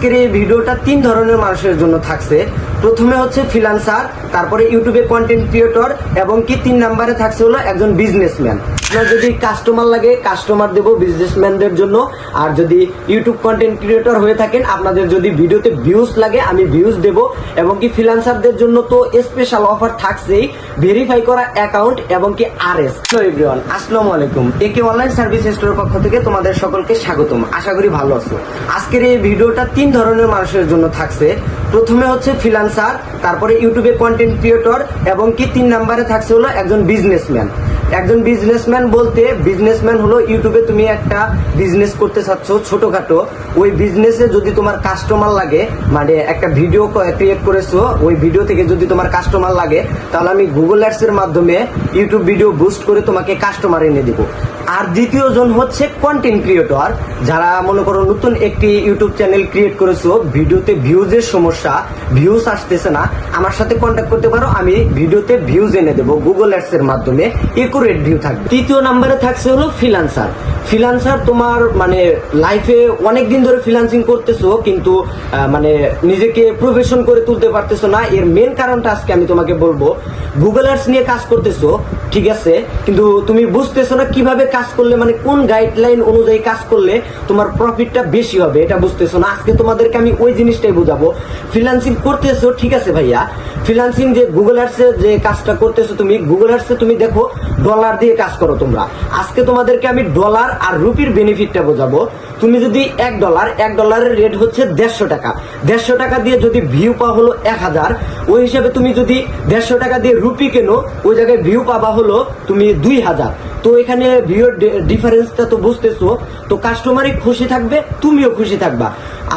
আজকের এই ভিডিওটা তিন ধরনের মানুষের জন্য থাকছে। প্রথমে হচ্ছে ফ্রিলান্সার তারপরে ইউটিউবে কন্টেন্ট ক্রিয়েটর এবং কি তিন নাম্বারে থাকছে হলো একজন বিজনেসম্যান আপনার যদি কাস্টমার লাগে কাস্টমার দেবো বিজনেসম্যানদের জন্য। আর যদি ইউটিউব কন্টেন্ট ক্রিয়েটর হয়ে থাকেন, আপনাদের যদি ভিডিওতে ভিউজ লাগে, আমি ভিউজ দেব। এবং কি ফ্রিলান্সারদের জন্য তো স্পেশাল অফার থাকছেই ভেরিফাই করা অ্যাকাউন্ট এবং কি আর এস এভরিওয়ান আসসালামু আলাইকুম। একে অনলাইন সার্ভিস স্টোরের পক্ষ থেকে তোমাদের সকলকে স্বাগতম। আশা করি ভালো আছো। আজকের এই ভিডিওটা তিন ধরনের মানুষের জন্য থাকছে। প্রথমে হচ্ছে ফ্রিলান্সার তারপরে ইউটিউবে কন্টেন্ট ক্রিয়েটর এবং কি তিন নাম্বারে থাকছে হলো একজন বিজনেসম্যান একজন বিজনেসম্যান বলতে বিজনেসম্যান হলো ইউটিউবে তুমি একটা বিজনেস করতে চাচ্ছ, ছোটখাটো। ওই বিজনেসে যদি তোমার কাস্টমার লাগে মানে একটা ভিডিও ক্রিয়েট করেছ, ওই ভিডিও থেকে যদি তোমার কাস্টমার লাগে, তাহলে আমি গুগল অ্যাডস এর মাধ্যমে ইউটিউব ভিডিও বুস্ট করে তোমাকে কাস্টমার এনে দিব। আর দ্বিতীয় জন হচ্ছে কন্টেন্ট ক্রিয়েটর যারা মনে করো নতুন একটি ইউটিউব চ্যানেল ক্রিয়েট করেছ, ভিডিওতে ভিউজের সমস্যা ভিউজ আসতেছে না, আমার সাথে কন্ট্যাক্ট করতে পারো, আমি ভিডিওতে ভিউজ এনে দেবো গুগল অ্যাডস এর মাধ্যমে একুরেট ভিউ থাকবে। তৃতীয় নাম্বারে থাকছে হলো ফ্রিলান্সার ফ্রিলান্সার তোমার মানে লাইফে অনেক দিন ধরে ফ্রিলান্সিং করতেছো, কিন্তু মানে নিজেকে প্রফেশন করে তুলতে পারতেছো না। এর মেন কারণটা আজকে আমি তোমাকে বলব গুগল অ্যাডস নিয়ে কাজ করতেছো, ঠিক আছে, কিন্তু তুমি বুঝতেছো না কীভাবে কাজ করলে মানে কোন গাইডলাইন অনুযায়ী কাজ করলে তোমার প্রফিটটা বেশি হবে, এটা বুঝতেছো না? আজকে তোমাদেরকে আমি ওই জিনিসটাই বোঝাবো। ফ্রিলান্সিং করতেছো, ঠিক আছে ভাইয়া? ফ্রিলান্সিং যে গুগল অ্যাডসে যে কাজটা করতেছো তুমি গুগল অ্যাডসে তুমি দেখো ডলার দিয়ে কাজ করো তোমরা। আজকে তোমাদেরকে আমি ডলার আর রুপির বেনিফিটটা বোঝাবো। তুমি যদি এক ডলার এক ডলারের রেট হচ্ছে দেড়শো টাকা। দেড়শো টাকা দিয়ে যদি ভিউ পাওয়া হলো এক হাজার, ওই হিসাবে তুমি যদি দেড়শো টাকা দিয়ে রুপি কেনো, ওই জায়গায় ভিউ পাবা হলো তুমি দুই হাজার। তো এখানে ভিউর ডিফারেন্সটা তো বুঝতেছো। তো কাস্টমারই খুশি থাকবে, তুমিও খুশি থাকবা।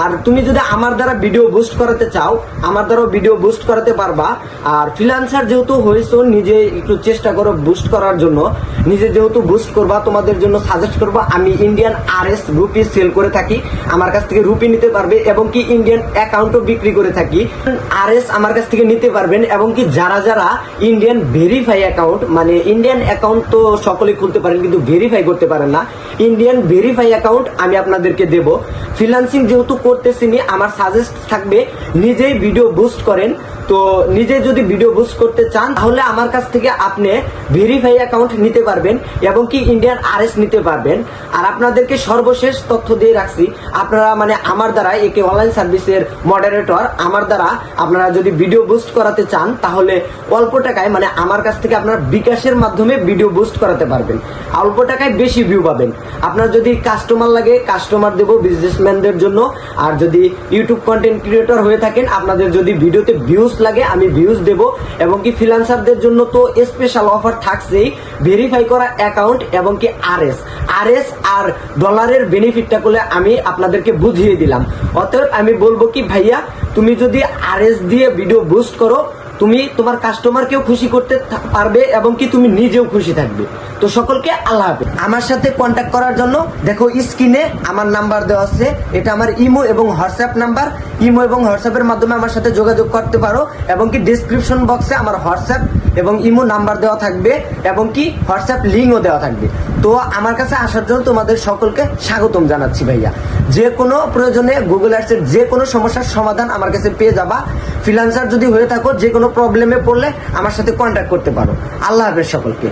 আর তুমি যদি আমার দ্বারা ভিডিও বুস্ট করাতে চাও, আমার দ্বারাও ভিডিও বুস্ট করাতে পারবা। আর ফ্রিলান্সার যেহেতু হয়েছো, নিজে একটু চেষ্টা করো বুস্ট করার জন্য। নিজে যেহেতু বুস্ট করবা, তোমাদের জন্য সাজেস্ট করব, আমি Indian R S rupee sell করে থাকি। আমার কাছ থেকে রুপি নিতে পারবে এবং কি ইন্ডিয়ান অ্যাকাউন্টও বিক্রি করে থাকি। আর এস আমার কাছ থেকে নিতে পারবেন এবং কি যারা যারা ইন্ডিয়ান ভেরিফাই অ্যাকাউন্ট মানে ইন্ডিয়ান অ্যাকাউন্ট তো সকলে খুলতে পারেন কিন্তু ভেরিফাই করতে পারেন না। ইন্ডিয়ান ভেরিফাই অ্যাকাউন্ট আমি আপনাদেরকে দেব। ফ্রিলান্সিং যেহেতু করতেছি নি, আমার সাজেস্ট থাকবে নিজেই ভিডিও বুস্ট করেন। তো নিজে যদি ভিডিও বুস্ট করতে চান তাহলে আমার কাছ থেকে আপনি ভেরিফাই অ্যাকাউন্ট নিতে পারবেন এবং কি ইন্ডিয়ান আরএস নিতে পারবেন। আর আপনাদেরকে সর্বশেষ তথ্য দিয়ে রাখছি আপনারা মানে আমার দ্বারা একে অনলাইন সার্ভিসের মডারেটর আমার দ্বারা আপনারা যদি ভিডিও বুস্ট করাতে চান তাহলে অল্প টাকায় মানে আমার কাছ থেকে আপনারা বিকাশের মাধ্যমে ভিডিও বুস্ট করাতে পারবেন। অল্প টাকায় বেশি ভিউ পাবেন। আপনার যদি কাস্টমার লাগে কাস্টমার দেবো বিজনেসম্যানদের জন্য। আর যদি ইউটিউব কন্টেন্ট ক্রিয়েটর হয়ে থাকেন, আপনাদের যদি ভিডিওতে ভিউজ লাগে, আমি ভিউজ দেব। এবং কি ফ্রিলান্সারদের জন্য তো স্পেশাল অফার থাকছেই। ভেরিফাই করা অ্যাকাউন্ট এবং কি RS RS R S R ডলারের বেনিফিটটা করলে আমি আপনাদেরকে বুঝিয়ে দিলাম। অতএব আমি বলব কি, ভাইয়া, তুমি যদি আরএস দিয়ে ভিডিও বুস্ট করো তুমি তোমার কাস্টমারকেও খুশি করতে পারবে এবং কি তুমি নিজেও খুশি থাকবে। তো সকলকে আল্লাহ হাফেজ। আমার সাথে কন্ট্যাক্ট করার জন্য দেখো স্ক্রিনে আমার নাম্বার দেওয়া আছে। এটা আমার ইমো এবং হোয়াটসঅ্যাপ নাম্বার ইমো এবং হোয়াটসঅ্যাপের মাধ্যমে আমার সাথে যোগাযোগ করতে পারো এবং কি ডিসক্রিপশন বক্সে আমার হোয়াটসঅ্যাপ এবং ইমো নাম্বার দেওয়া থাকবে এবং কি হোয়াটসঅ্যাপ লিঙ্কও দেওয়া থাকবে। তো আমার কাছে আসার জন্য তোমাদের সকলকে স্বাগতম জানাচ্ছি ভাইয়া। যে কোনো প্রয়োজনে গুগল অ্যাডসের যে কোনো সমস্যার সমাধান আমার কাছে পেয়ে যাবা। ফ্রিলান্সার যদি হয়ে থাকো, যে কোনো প্রবলেমে পড়লে আমার সাথে কন্ট্যাক্ট করতে পারো। আল্লাহ হাফেজ সকলকে।